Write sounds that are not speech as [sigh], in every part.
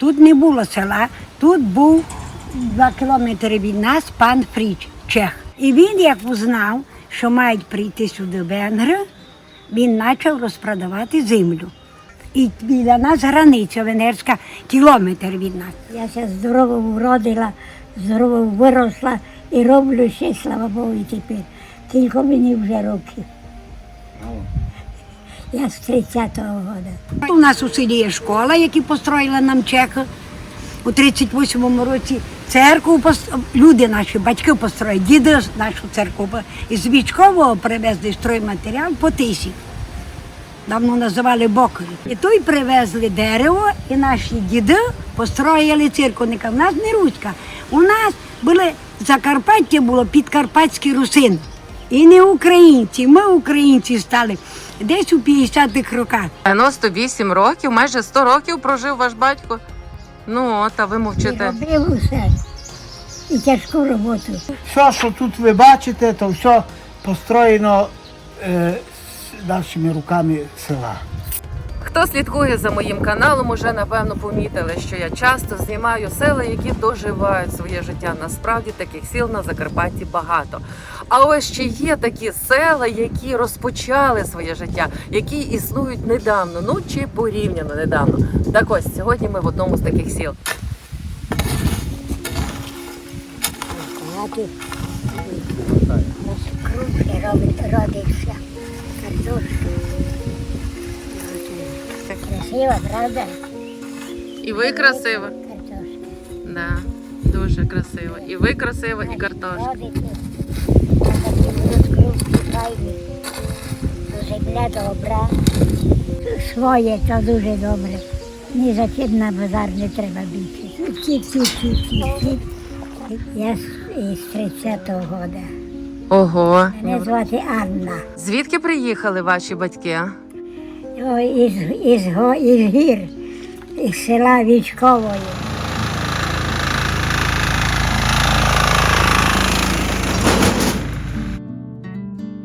Тут не було села, тут був два кілометри від нас пан Фріч, чех. І він, як узнав, що мають прийти сюди венгри, він почав розпродавати землю. І біля нас границя венгерська, кілометр від нас. Я ся здорово вродила, здорово виросла і роблю ще, слава Богу, і тепер. Кілько мені вже років. Я з 30-го року. У нас у селі є школа, яку построїла нам чехи. У 38-му році церкву люди наші, батьки построїли, діди нашу церкву. Із Вічкового привезли стройматеріал по тисі. Давно називали Бокові. І той привезли дерево, і наші діди построїли церкву. Не ка- В нас не руська. У нас були Закарпаття було підкарпатські русини. І не українці. Ми українці стали десь у 50-х роках. 98 років, майже 100 років прожив ваш батько. Ну, от, а ви І мовчите. робив усе. І тяжку роботу. Все, що тут ви бачите, то все построєно е, з нашими руками села. Хто слідкує за моїм каналом, уже напевно помітили, що я часто знімаю села, які доживають своє життя. Насправді таких сіл на Закарпатті багато. А ось ще є такі села, які розпочали своє життя, які існують недавно, ну чи порівняно недавно. Так ось сьогодні ми в одному з таких сіл. Робить, родиться. Красиво, правда? І ви красива. Картошка. Да, дуже красиво. І ви красива, і картошка. Файні. Земля добра. Своє то дуже добре. Ні за чим на базар не треба більше. Я з, із 30-го года. Ого. Мене звати Анна. Звідки приїхали ваші батьки? Із, із, із гір, із села Вічкової.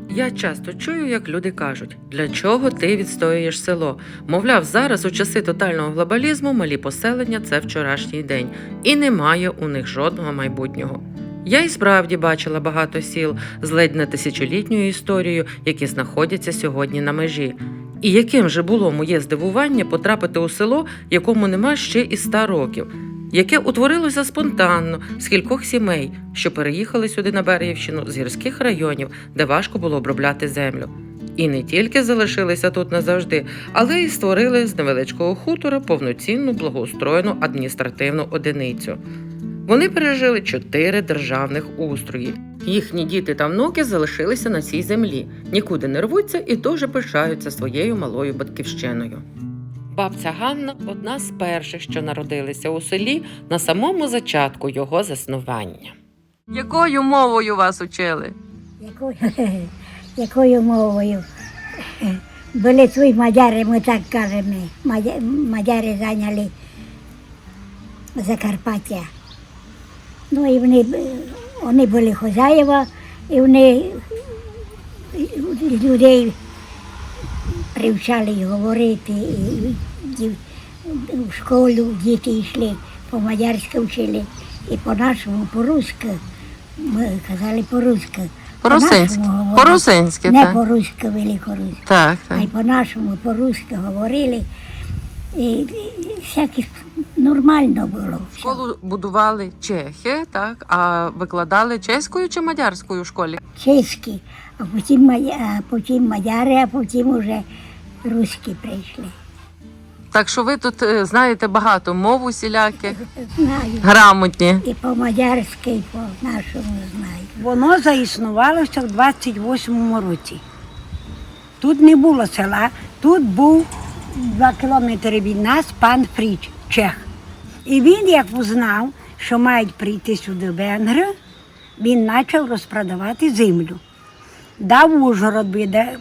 Я часто чую, як люди кажуть, для чого ти відстоюєш село. Мовляв, зараз у часи тотального глобалізму малі поселення це вчорашній день, і немає у них жодного майбутнього. Я і справді бачила багато сіл з ледь не тисячолітньою історією, які знаходяться сьогодні на межі. І яким же було моє здивування потрапити у село, якому нема ще і ста років, яке утворилося спонтанно з кількох сімей, що переїхали сюди на Берегівщину з гірських районів, де важко було обробляти землю. І не тільки залишилися тут назавжди, але й створили з невеличкого хутора повноцінну благоустроєну адміністративну одиницю. Вони пережили чотири державних устрої. Їхні діти та внуки залишилися на цій землі, нікуди не рвуться і дуже пишаються своєю малою батьківщиною. Бабця Ганна одна з перших, що народилися у селі на самому зачатку його заснування. Якою мовою вас учили? Якою, [laughs] якою мовою? [laughs] Були твої мадяри, ми так кажемо. Мадя- Мадяри зайняли Закарпаття. Ну і вони, б- вони були хозяєва, і вони людей привчали говорити. І в школу діти йшли, по-мадярськи вчили, і по-нашому, по-руськи. Ми казали по-руськи. По-русинськи. По-русинськи, Не так. по-руськи, великоруськи. Так, А й по-нашому, по-руськи говорили. І, і всяке нормально було. все. Школу будували чехи, так, а викладали чеською чи мадярською в школі? Чеські, а потім, а потім мадяри, а потім уже руські прийшли. Так що ви тут е, знаєте багато мов усіляких, Знаю. грамотні. І по-мадярськи, і по-нашому знаю. Воно заіснувало ще в 28-му році. Тут не було села, тут був два кілометри від нас пан Фріч, чех. І він, як узнав, що мають прийти сюди венгри, він почав розпродавати землю. Дав Ужгород,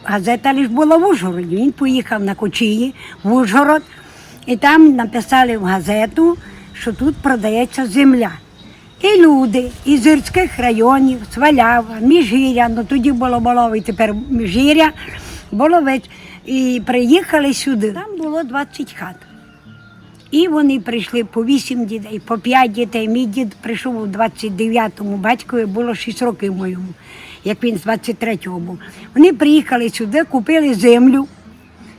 газета лише була в Ужгороді. Він поїхав на Кочії в Ужгород, і там написали в газету, що тут продається земля. І люди із гірських районів, Свалява, Міжгір'я, ну тоді було Болово, і тепер Міжгір'я, Боловець. І приїхали сюди. Там було 20 хат. І вони прийшли по вісім дітей, по п'ять дітей. Мій дід прийшов у 29-му, батькові було 6 років моєму, як він з 23-го був. Вони приїхали сюди, купили землю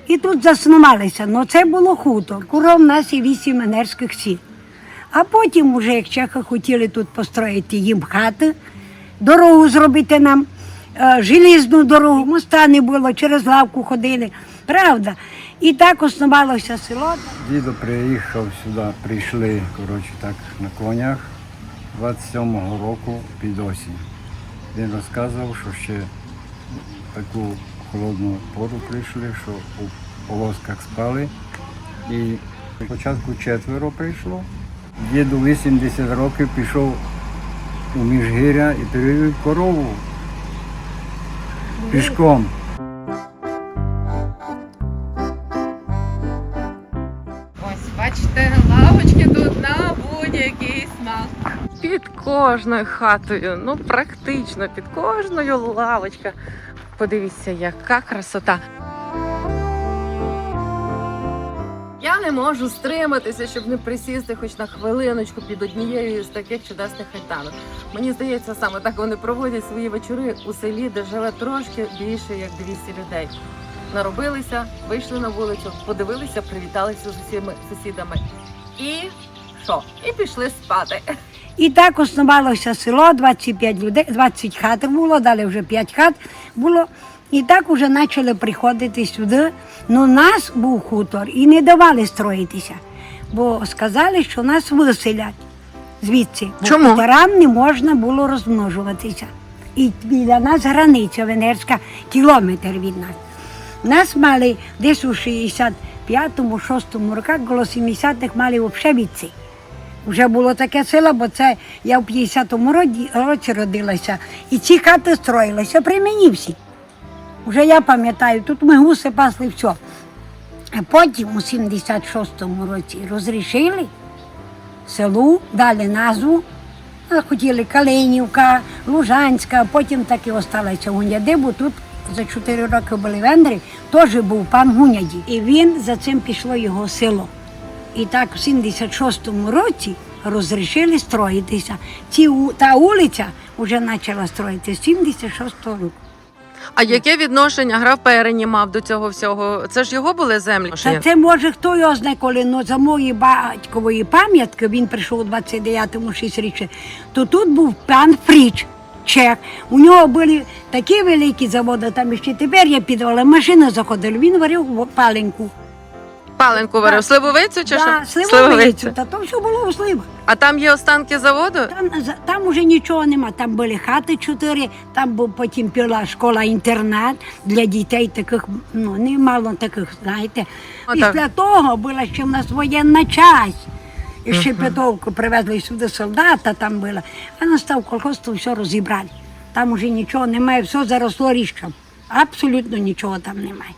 і тут заснувалися. Ну це було хутор. Куром нас і вісім енерських сіл. А потім, уже як чехи хотіли тут построїти їм хати, дорогу зробити нам, желізну дорогу, моста не було, через лавку ходили. Правда. І так основалося село. Дідо приїхав сюди, прийшли, коротше, так, на конях 27-го року під осінь. Він розказував, що ще таку холодну пору прийшли, що у полосках спали. І спочатку четверо прийшло. Діду 80 років пішов у Міжгір'я і перевів корову пішком. Ось, бачите, лавочки тут на будь-який смак. Під кожною хатою, ну практично під кожною лавочка. Подивіться, яка красота. Я не можу стриматися, щоб не присісти хоч на хвилиночку під однією з таких чудесних альтанок. Мені здається, саме так вони проводять свої вечори у селі, де живе трошки більше як 200 людей. Наробилися, вийшли на вулицю, подивилися, привіталися з усіма сусідами. І що? І пішли спати. І так основалося село, 25 людей, 20 хат було, далі вже 5 хат було. І так вже почали приходити сюди. Ну, нас був хутор і не давали строїтися, бо сказали, що нас виселять звідси. Бо Чому? хуторам не можна було розмножуватися. І біля нас границя Венерська, кілометр від нас. Нас мали десь у 65-му, 6-му роках, коло 70-х мали взагалі відці. Вже було таке село, бо це я в 50-му році родилася. І ці хати строїлися при мені всі. Вже я пам'ятаю, тут ми гуси пасли все. А потім у 76-му році розрішили селу, дали назву. Хотіли Калинівка, Лужанська, потім так і осталося Гуняди, бо тут за 4 роки були вендри, теж був пан Гуняді. І він за цим пішло його село. І так в 76-му році розрішили строїтися. Ці, та вулиця вже почала строїтися з 76-го року. А яке відношення граф Перені мав до цього всього? Це ж його були землі? Та це може хто його знає, коли ну, за моєї батькової пам'ятки він прийшов у 29-му шість річчя, то тут був пан Фріч. Чех. У нього були такі великі заводи, там ще тепер я підвала, машини заходили, він варив паленку. Паленку варив, сливовицю чи Да, що? сливовицю, та то все було у сливах. А там є останки заводу? Там, за- там уже нічого нема. Там були хати чотири, там був потім піла школа-інтернат для дітей таких, ну немало таких, знаєте. О, Після того була ще в нас воєнна часть. І ще Петровку привезли сюди солдата, там була. А настав колхоз, то все розібрали. Там уже нічого немає, все заросло ріжком. Абсолютно нічого там немає.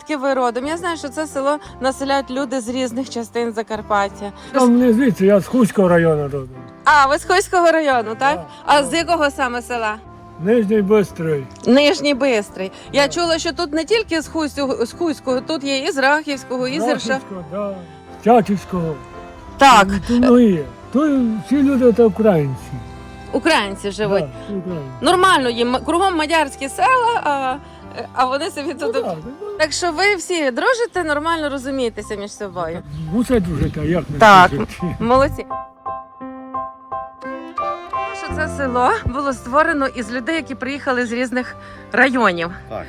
Звідки ви родом? Я знаю, що це село населяють люди з різних частин Закарпаття. Там не звідси, я з Хуського району родом. А, ви з Хойського району, так? Так. А з якого саме села? Нижній Бистрий. Нижній Бистрий. Я чула, що тут не тільки з Хуйського, з Хуйського, тут є і з Рахівського, і з Ірша. Рахівського, да. Тячівського. Так, Тут многі. Тут всі люди це українці. українці живуть. Да, всі українці. Нормально їм кругом мадярські села, а, а вони собі Ну, тут. да, Так що ви всі дружите, нормально розумієтеся між собою. Мусить дружити, а як не Так. дружити? [laughs] Молодці. Що це село було створено із людей, які приїхали з різних районів. Так.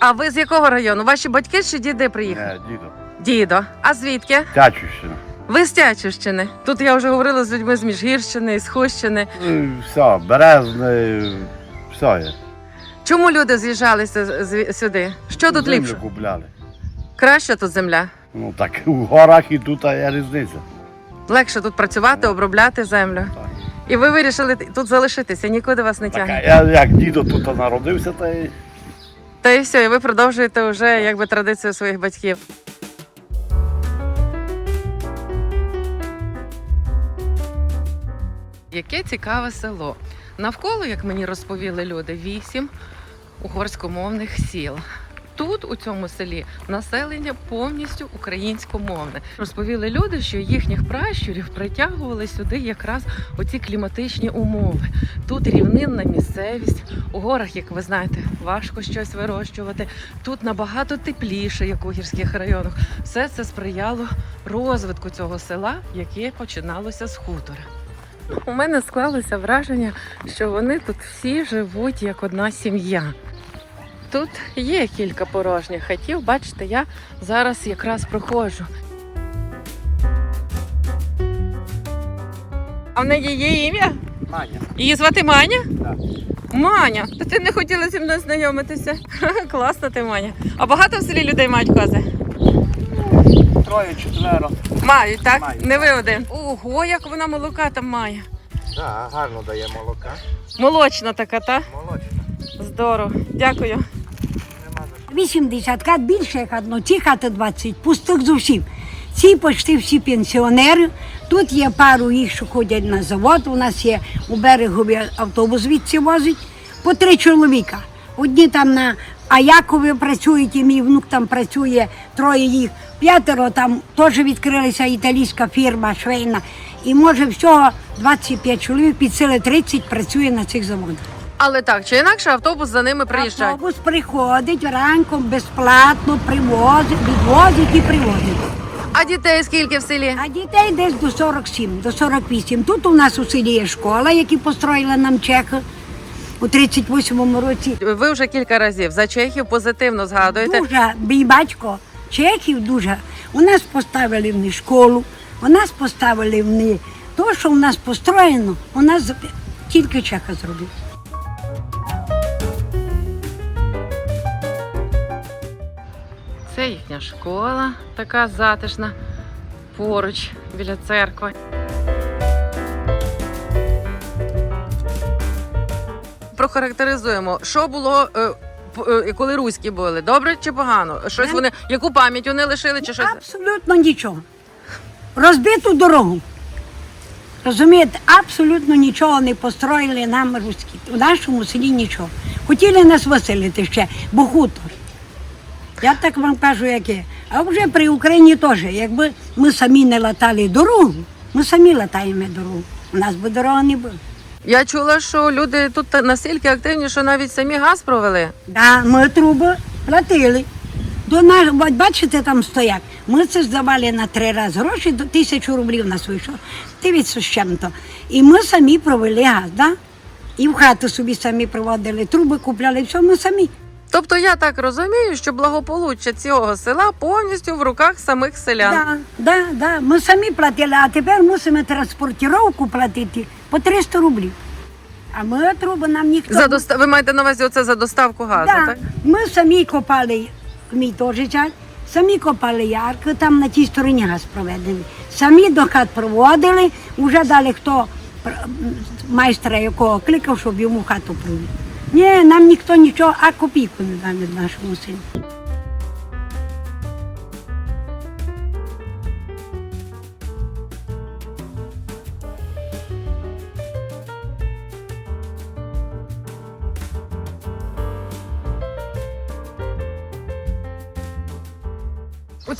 А ви з якого району? Ваші батьки чи діди приїхали? Не, дідо. Дідо. А звідки? Тячівщина. Ви з Тячівщини. Тут я вже говорила з людьми з Міжгірщини, з Хущини. Ну, Все, березне, все є. Чому люди з'їжджалися з- сюди? Що тут Землю ліпше? купляли. Краща тут земля. Ну так, у горах і тут є різниця. Легше тут працювати, обробляти землю. Так. І ви вирішили тут залишитися, нікуди вас не Так, а тягне. я як дідо тут народився, та й Та і все, і ви продовжуєте вже якби традицію своїх батьків. Яке цікаве село. Навколо, як мені розповіли люди, вісім угорськомовних сіл. Тут, у цьому селі, населення повністю українськомовне. Розповіли люди, що їхніх пращурів притягували сюди якраз оці кліматичні умови. Тут рівнинна місцевість. У горах, як ви знаєте, важко щось вирощувати. Тут набагато тепліше, як у гірських районах. Все це сприяло розвитку цього села, яке починалося з хутора. У мене склалося враження, що вони тут всі живуть як одна сім'я. Тут є кілька порожніх хатів, бачите, я зараз якраз проходжу. А в неї є ім'я? Маня. Її звати Маня? Так. Маня, то ти не хотіла зі мною знайомитися? [laughs] Класна ти Маня. А багато в селі людей мають кози? Троє, четверо. Мають, так? Мають. Не ви один. Ого, як вона молока там має. Так, гарно дає молока. Молочна така, та? Молочна. Здорово. Дякую. 80 хат більше як одно, ці хати 20, пустих зовсім. Ці почти всі пенсіонери. Тут є пару їх, що ходять на завод. У нас є у берегові автобус звідси возить по три чоловіка. Одні там на Аякові працюють, і мій внук там працює, троє їх. П'ятеро там теж відкрилася італійська фірма швейна. І може всього 25 чоловік під сили 30 працює на цих заводах. Але так чи інакше автобус за ними приїжджає. Автобус приходить ранком безплатно, привозить, відвозить і привозить. А дітей скільки в селі? А дітей десь до 47, до 48. Тут у нас у селі є школа, які построїли нам чехи у 38-му році. Ви вже кілька разів за чехів позитивно згадуєте. Дуже, мій батько чехів дуже. У нас поставили в них школу, у нас поставили в них то, що у нас построєно, у нас тільки чеха зробив. Це їхня школа, така затишна, поруч біля церкви. Прохарактеризуємо, що було, е, п- е, коли руські були. Добре чи погано? Щось вони, яку пам'ять вони лишили, чи щось? Абсолютно нічого. Розбиту дорогу. Розумієте, абсолютно нічого не построїли нам руські. У нашому селі нічого. Хотіли нас виселити ще, бо хутор. Я так вам кажу, яке. А вже при Україні теж, якби ми самі не латали дорогу, ми самі латаємо дорогу. У нас би дороги не було. Я чула, що люди тут настільки активні, що навіть самі газ провели. Да, ми труби платили. До нас, от бачите, там стоять. Ми це здавали на три рази гроші, до тисячу рублів нас вийшло. Дивіться з чим-то. І ми самі провели газ, да? І в хату собі самі проводили, труби купляли, все ми самі. Тобто я так розумію, що благополуччя цього села повністю в руках самих селян. Да, да, да. Ми самі платили, а тепер мусимо транспортировку платити по 300 рублів. А ми труби нам ніхто. За доста... Ви маєте на увазі оце за доставку газу, Да. так? Ми самі копали, мій теж час, самі копали ярки, там на тій стороні газ проведений. Самі до хат проводили, вже дали хто пр- майстра якого кликав, щоб йому хату провів. Ні, нам ніхто нічого, а копійку не дали нашому селі.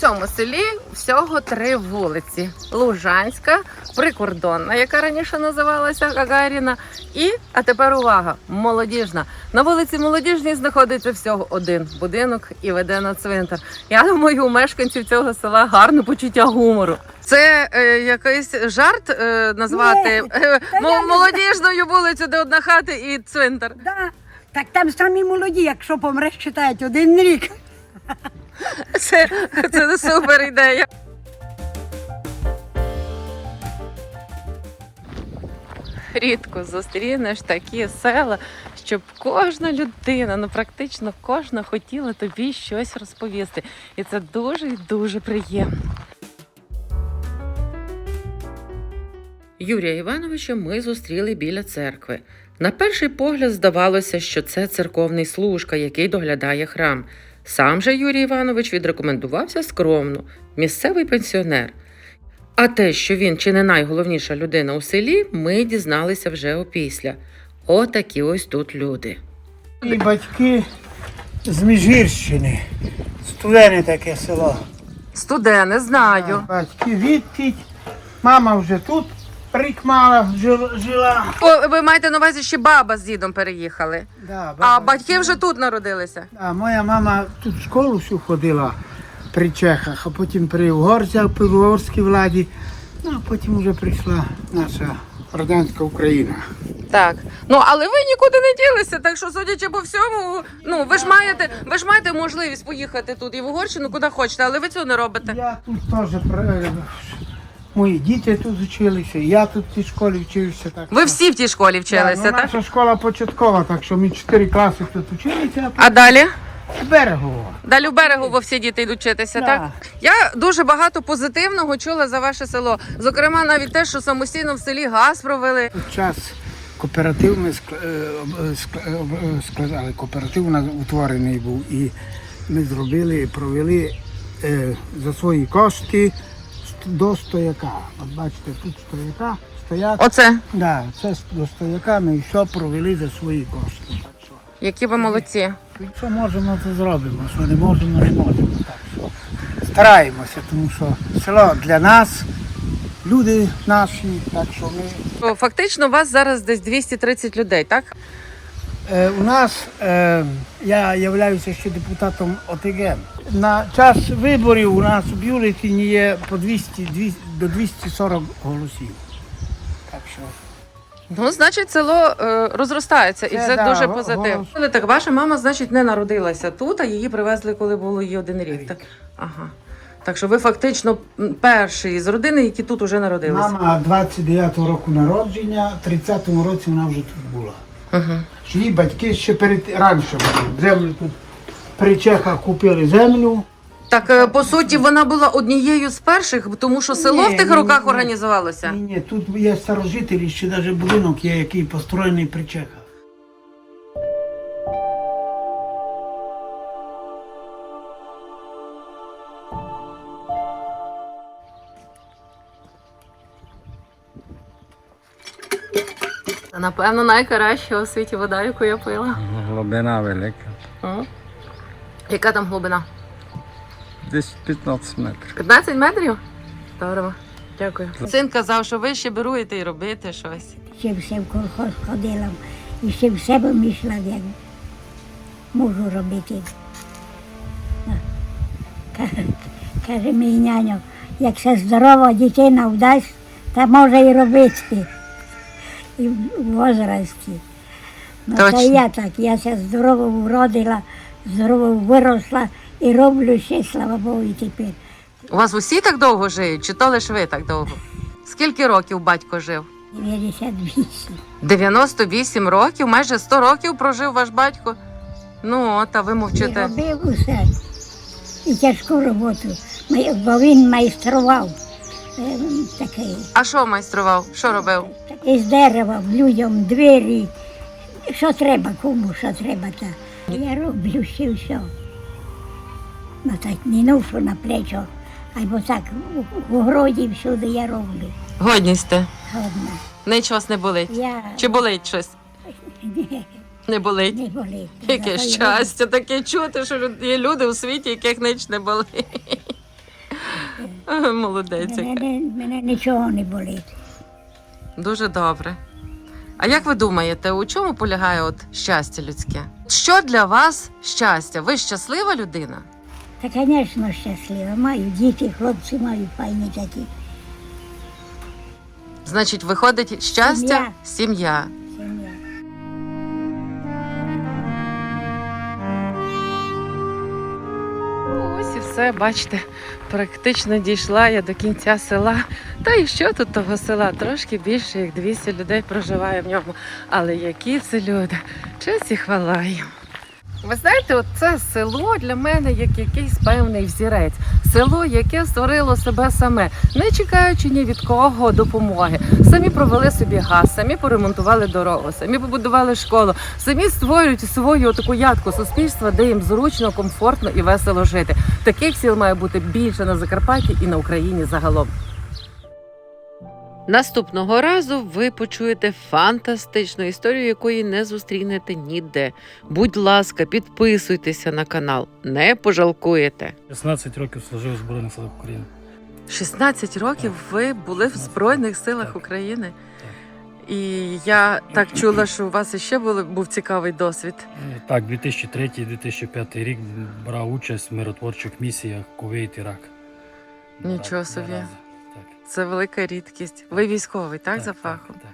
Цьому селі всього три вулиці: Лужанська, прикордонна, яка раніше називалася Гагаріна, і а тепер увага, молодіжна. На вулиці Молодіжній знаходиться всього один будинок і веде на цвинтар. Я думаю, у мешканців цього села гарне почуття гумору. Це е, якийсь жарт е, назвати Ні, е, та я не молодіжною вулицю, де одна хата і цвинтар. Да. Так там самі молоді, якщо помреш, читають один рік. Це, це супер ідея. Рідко зустрінеш такі села, щоб кожна людина, ну практично кожна хотіла тобі щось розповісти. І це дуже і дуже приємно. Юрія Івановича ми зустріли біля церкви. На перший погляд здавалося, що це церковний служка, який доглядає храм. Сам же Юрій Іванович відрекомендувався скромно, місцевий пенсіонер. А те, що він чи не найголовніша людина у селі, ми дізналися вже опісля. Отакі ось тут люди. І батьки з Міжгірщини. Студене таке село. Студени, знаю. Батьки відтіть. Мама вже тут рік мала жила. О, ви маєте на увазі, що баба з дідом переїхали. Да, А батьки вже тут народилися. А моя мама тут в школу всю ходила при Чехах, а потім при угорцях, при угорській владі. Ну, а потім вже прийшла наша радянська Україна. Так. Ну але ви нікуди не ділися, так що, судячи по всьому, ну ви ж маєте, ви ж маєте можливість поїхати тут і в Угорщину, куди хочете, але ви цього не робите. Я тут теж при- мої діти тут вчилися, я тут в цій школі вчився. Так Ви що- всі в тій школі вчилися, ну, так? Наша школа початкова, так що ми чотири класи тут вчилися, А далі? а берегово. Далі в берегу всі діти йдуть вчитися, Да. так? Я дуже багато позитивного чула за ваше село. Зокрема, навіть те, що самостійно в селі газ провели. Час кооператив ми ск- е, об- е, ск- е, об- е, складали. Кооператив у нас утворений був і ми зробили, провели е, за свої кошти до стояка. От бачите, тут стояка, стояк. Оце, Да, це до стояка ми все провели за свої кошти. Які ви молодці. якщо можемо, то зробимо. Що не можемо, не можемо. Так що стараємося, тому що село для нас, люди наші, так що ми. Фактично, у вас зараз десь 230 людей, так? Е, у нас е, я являюся ще депутатом ОТГ. На час виборів у нас у бюлетені є по 200, 200 до 240 голосів. Так що Ну, значить, село е, розростається, і Це це да, дуже го- позитивно. голос. Але Так, ваша мама, значить, не народилася тут, а її привезли, коли було їй один рік. Рік. Так? Ага. Так що ви фактично м, перший з родини, які тут уже народилися. мама 29-го року народження, в 30-му році вона вже тут була. Угу. Що Її батьки ще перед раніше були. Землю тут при Чехах купили землю. Так, е, по суті, вона була однією з перших, тому що село Ні, в тих ні, роках ні. організувалося. Ні, ні, тут є старожителі, ще навіть будинок є, який построєний при Чехах. Напевно, найкраща у світі вода, яку я пила. Глибина велика. М. Яка там глибина? Десь 15 метрів. 15 метрів? Здорово. Дякую. Син казав, що ви ще беруєте і робите щось. Ще все в колхоз ходила, і ще в себе мішла, як можу робити. Каже мій няньо, як се здорова дитина вдасть, та може і робити. І в возрасті. Ну, та Точно. й я так, я ся здорово вродила, здорово виросла і роблю ще, слава Богу, і тепер. У вас усі так довго живуть, чи то лише ви так довго? Скільки років батько жив? 98. 98 років, майже 100 років прожив ваш батько. Ну, от, а ви І мовчите. робив усе. І тяжку роботу. Бо він майстрував е, такий. А що майстрував? Що робив? Із дерева людям двері. Що треба, кому, що треба, та. Я роблю ще все. Ну так не ношу на плечо, або так у- городі всюди я роблю. Годність ти. Одна. Нич вас не болить. Я Чи болить щось? не, Не болить. не болить. Яке Зато щастя, таке чути, що є люди у світі, яких нич не болить. Молодець. Мене, яка. не- мене нічого не болить. Дуже добре. А як ви думаєте, у чому полягає от щастя людське? Що для вас щастя? Ви щаслива людина? Та, звісно, щаслива. Маю діти, хлопці маю файні такі. Значить, виходить щастя, Сім'я. Все, бачите, практично дійшла я до кінця села. Та і що тут того села? Трошки більше, як 200 людей проживає в ньому. Але які це люди? Честь і хвала їм. Ви знаєте, от це село для мене як якийсь певний взірець. Село, яке створило себе саме, не чекаючи ні від кого допомоги. Самі провели собі газ, самі поремонтували дорогу, самі побудували школу, самі створюють свою таку ядку суспільства, де їм зручно, комфортно і весело жити. Таких сіл має бути більше на Закарпатті і на Україні загалом. Наступного разу ви почуєте фантастичну історію, якої не зустрінете ніде. Будь ласка, підписуйтеся на канал, не пожалкуєте. 16 років служив у Збройних силах України. 16 років ви були в Збройних силах так. України. І я так чула, що у вас іще були, був цікавий досвід. Так, 2003-2005 рік брав участь в миротворчих місіях Кувейт, Ірак. Нічого Два- собі. Так. Це велика рідкість. Ви військовий, так, за так, фахом? Так,